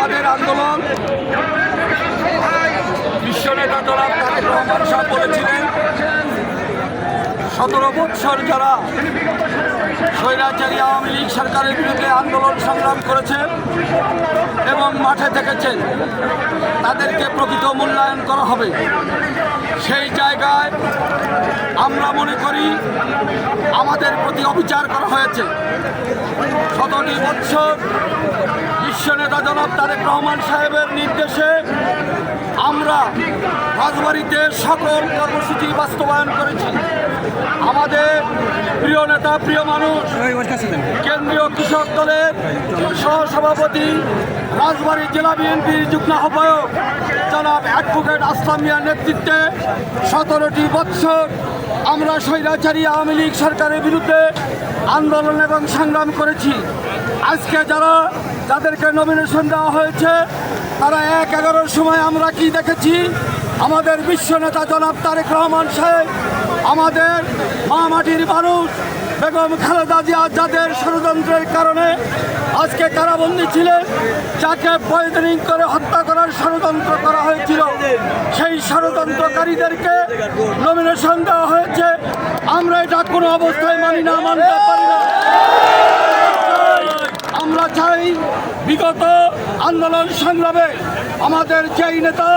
আমাদের আন্দোলন। বিশ্ব নেতা তারেক রহমান সাহেব বলেছিলেন, সতেরো বৎসর যারা স্বৈরাচারী আওয়ামী লীগ সরকারের বিরুদ্ধে আন্দোলন সংগ্রাম করেছেন এবং মাঠে থেকেছেন তাদেরকে প্রকৃত মূল্যায়ন করা হবে। সেই জায়গায় আমরা মনে করি আমাদের প্রতি অবিচার করা হয়েছে। সতেরোটি বৎসর বিশ্ব নেতা জনাব তারেক রহমান সাহেবের নির্দেশে আমরা রাজবাড়িতে সকল কর্মসূচি বাস্তবায়ন করেছি। আমাদের প্রিয় নেতা, প্রিয় মানুষ, কেন্দ্রীয় কৃষক দলের সহসভাপতি, রাজবাড়ী জেলা বিএনপির যুগ্ম আহ্বায়ক জনাব অ্যাডভোকেট আসলাম মিয়ার নেতৃত্বে সতেরোটি বৎসর আমরা স্বৈরাচারী আওয়ামী লীগ সরকারের বিরুদ্ধে আন্দোলন এবং সংগ্রাম করেছি। আজকে যারা যাদেরকে নমিনেশন দেওয়া হয়েছে, তারা এক এগারোর সময় আমরা কি দেখেছি? আমাদের বিশ্ব নেতা জনাব তারেক রহমান সাহেব, আমাদের মা মাটির মানুষ, বেগম খালেদা জিয়া যাদের ষড়যন্ত্রের কারণে আজকে কারাবন্দী ছিলেন, যাকে পয়জনিং করে হত্যা করার ষড়যন্ত্র করা হয়েছিল। সেই ষড়যন্ত্রকারীদেরকে নমিনেশন দেওয়া হয়েছে। আমরা এটা কোনো অবস্থায় মানি না, মানতে পারি না। আমরা চাই বিগত আন্দোলন সংগ্রামে আমাদের যেই নেতা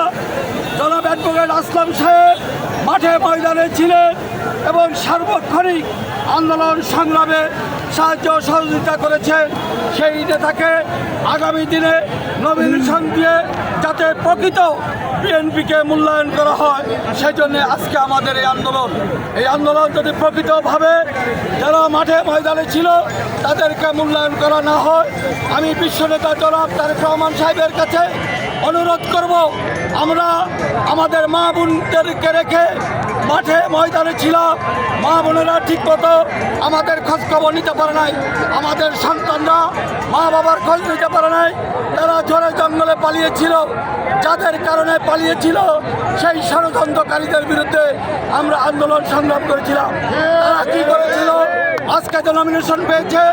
জনাব অ্যাডভোকেট আসলাম সাহেব, মাঠে ময়দানে ছিলেন এবং সার্বক্ষণিক আন্দোলন সংগ্রামে সাহায্য সহযোগিতা করেছে সেই নেতাকে আগামী দিনে নমিনেশন দিয়ে যাতে প্রকৃত বিএনপিকে মূল্যায়ন করা হয় সেই জন্য আজকে আমাদের এই আন্দোলন। এই আন্দোলন যদি প্রকৃতভাবে যারা মাঠে ময়দানে ছিল, তাদেরকে মূল্যায়ন করা না হয়, আমি বিশ্বনেতা জনাব তারেক রহমান সাহেবের কাছে অনুরোধ করব, আমরা আমাদের মা বোনদেরকে রেখে মাঠে ময়দানে ছিলাম মা বোনেরা ঠিক মতো আমাদের খোঁজ খবর নিতে পারে নাই। আমাদের সন্তানরা মা বাবার খোঁজ নিতে পারে নাই। তারা জোরে জঙ্গলে পালিয়েছিল। যাদের কারণে পালিয়েছিল, সেই ষড়যন্ত্রকারীদের বিরুদ্ধে আমরা আন্দোলন সংগ্রাম করেছিলাম। আজকে যে নমিনেশন পেয়েছে,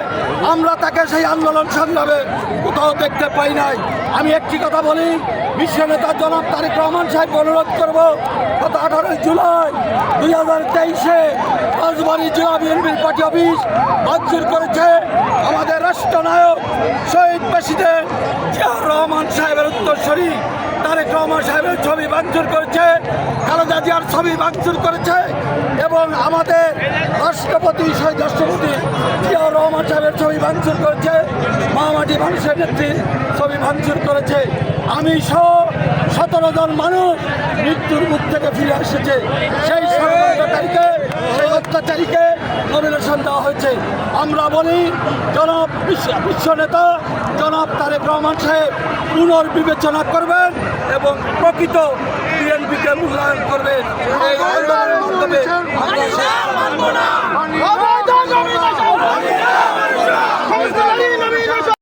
আমরা তাকে সেই আন্দোলন সংগ্রামে কোথাও দেখতে পাই নাই। আমি একটি কথা বলি, বিশ্ব নেতা জনাব তারেক রহমান সাহেব অনুরোধ করব, গত আঠারোই জুলাই দুই হাজার তেইশে রাজবাড়ী জেলা বিএনপির পার্টি অফিস ভাঙচুর করেছে আমাদের রাষ্ট্রনায়ক শহীদ প্রেসিডেন্ট জিয়াউর রহমান সাহেবের উত্তরসূরি তারেক রহমান সাহেবের ছবি ভাঙচুর করেছে। জিয়ার ছবি ভাঙচুর করেছে এবং আমাদের রাষ্ট্রপতি শহীদ রাষ্ট্রপতি জিয়াউর রহমান সাহেবের ছবি ভাঙচুর করেছে মহামাটি মানুষের নেত্রী ছবি ভাঙচুর করেছে। আমি সহ সতেরো জন মানুষ মৃত্যুর মুখ থেকে ফিরে এসেছে। সেই ষড়যন্ত্রকারীকে অত্যাচারীকে নমিনেশন দেওয়া হয়েছে। আমরা বলি জনাব বিশ্ব বিশ্ব নেতা জনাব তারেক রহমান সাহেব পুনর্বিবেচনা করবেন এবং প্রকৃত বিএনপিকে মূল্যায়ন করবেন। এই আন্দোলনের মাধ্যমে আমরা